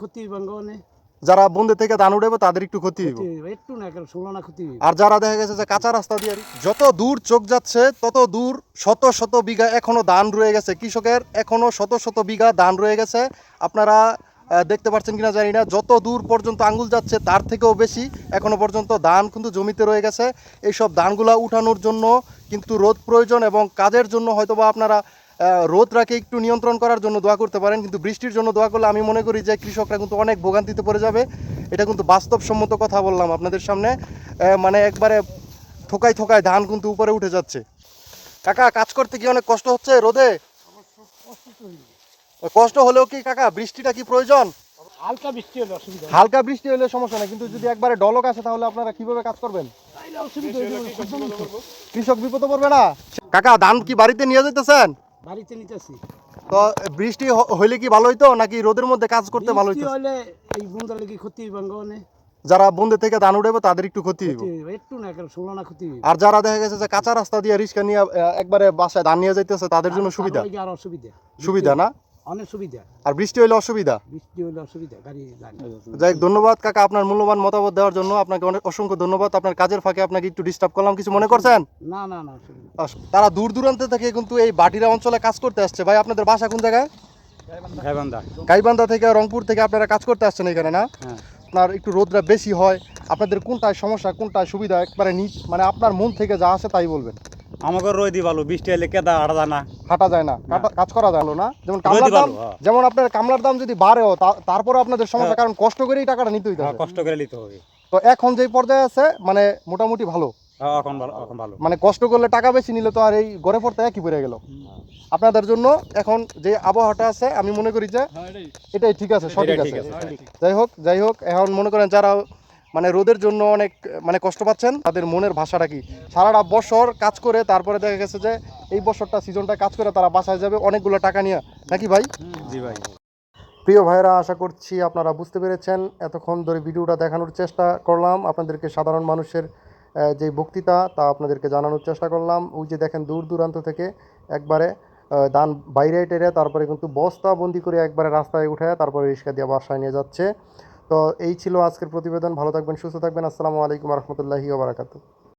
ক্ষতি যারা বন্ধে থেকে ধান উঠাবে তাদের একটু ক্ষতি হইব। একটু না কেন ষোলো না ক্ষতি আর যারা দেখা গেছে যে কাঁচা রাস্তা দিয়ে যত দূর চোখ যাচ্ছে তত দূর শত শত বিঘা এখনও ধান রয়ে গেছে। কৃষকের এখনও শত শত বিঘা ধান রয়ে গেছে। আপনারা দেখতে পাচ্ছেন কিনা জানি না। যত দূর পর্যন্ত আঙ্গুল যাচ্ছে তার থেকেও বেশি এখনও পর্যন্ত ধান কিন্তু জমিতে রয়ে গেছে। এইসব ধানগুলা উঠানোর জন্য কিন্তু রোদ প্রয়োজন এবং কাজের জন্য হয়তোবা আপনারা রোদটাকে একটু নিয়ন্ত্রণ করার জন্য দোয়া করতে পারেন কিন্তু বৃষ্টির জন্য দোয়া করলে আমি মনে করি যে কৃষকরা কিন্তু অনেক ভোগান্তিতে পড়ে যাবে। এটা কিন্তু বাস্তবসম্মত কথা বললাম আপনাদের সামনে। মানে একবারে থোকায় থোকায় ধান কিন্তু উপরে উঠে যাচ্ছে। কাকা কাজ করতে কি অনেক কষ্ট হচ্ছে রোদে? কষ্ট হলেও কি কাকা বৃষ্টিটা কি প্রয়োজন? হালকা বৃষ্টি হলে অসুবিধা হালকা বৃষ্টি হলে সমস্যা নেই কিন্তু যদি একবারে ডলক আসে তাহলে আপনারা কীভাবে কাজ করবেন? কৃষক বিপদে পড়বে না? কাকা ধান কি বাড়িতে নিয়ে যেতেছেন বাড়িতে নিতেছি। তো বৃষ্টি হইলে কি ভালো হইতো? নাকি রোদের মধ্যে কাজ করতে ভালো হইতো? হইলে এই ক্ষতি যারা বন্ধে থেকে ধান উঠাবে তাদের একটু ক্ষতি হইব? একটু না কেন ষোলো না ক্ষতি আর যারা দেখা গেছে যে কাঁচা রাস্তা দিয়ে রিস্কা নিয়ে একবারে বাসায় ধান নিয়ে যাইতেছে তাদের জন্য সুবিধা? আর অসুবিধা। সুবিধা না? অনেক সুবিধা। আর বৃষ্টি হইলে অসুবিধা? বৃষ্টি হলে অসুবিধা গাড়ি যাই ধন্যবাদ কাকা আপনার মূল্যবান মতামত দেওয়ার জন্য। আপনাকে অনেক অসংখ্য ধন্যবাদ। আপনার কাজের ফাঁকে আপনাকে একটু ডিস্টার্ব করলাম। কিছু মনে করছেন? না না না তারা দূর দূরান্ত থেকে কিন্তু এই বাটিরা অঞ্চলে কাজ করতে আসছে। ভাই আপনাদের বাসা কোন জায়গায়? গাইবান্ধা। গাইবান্ধা থেকে রংপুর থেকে আপনারা কাজ করতে আসছেন এখানে না? হ্যাঁ। আপনার একটু রোদটা বেশি হয়। আপনাদের কোনটায় সমস্যা কোনটায় সুবিধা? একবারে নিচ মানে আপনার মন থেকে যা আছে তাই বলবেন। আমাকে রই দি ভালো বৃষ্টি এলে কেদা আড়া জানা হাঁটা যায় না কাজ করা যায় না। যেমন কামলার দাম হ্যাঁ। যেমন আপনার কামলার দাম যদি বাড়েও তারপরে আপনাদের সমস্যা হ্যাঁ। কারণ কষ্ট করেই টাকাটা নিতে হইতে হ্যাঁ, হবে কষ্ট করে নিতে হবে। তো এখন যেই পর্যায়ে আছে মানে মোটামুটি ভালো। এখন ভালো এখন ভালো। মানে কষ্ট করলে টাকা বেশি নিলে তো আর এই গড়ে পড়তে একই পড়ে গেল। আপনাদের জন্য এখন যে আবহাওয়াটা আছে আমি মনে করি যে এটাই। ঠিক আছে সঠিক আছে। ঠিক আছে, যাই হোক যাই হোক এখন মনে করেন যারা মানে রোদের জন্য অনেক মানে কষ্ট পাচ্ছেন। তাদের মনের ভাষাটা কি? সারাটা বছর কাজ করে তারপরে দেখা গেছে যে এই বছরটা সিজনটা কাজ করে তারা বাসায় যাবে অনেকগুলো টাকা নিয়ে। নাকি ভাই? জি ভাই। প্রিয় ভাইরা আশা করছি আপনারা বুঝতে পেরেছেন। এতক্ষণ ধরে ভিডিওটা দেখানোর চেষ্টা করলাম। আপনাদেরকে সাধারণ মানুষের যে বক্তৃতা তা আপনাদেরকে জানানোর চেষ্টা করলাম। ওই যে দেখেন দূর দূরান্ত থেকে একবারে ধান বাইরে টেরে তারপরে কিন্তু বস্তা বন্দি করে একবারে রাস্তায় উঠে তারপরে রিক্সা দিয়ে বাসায় নিয়ে যাচ্ছে। তো এই ছিল আজকের প্রতিবেদন। ভালো থাকবেন সুস্থ থাকবেন। আসসালামু আলাইকুম রহমতুল্লাহি ওবরাকাতু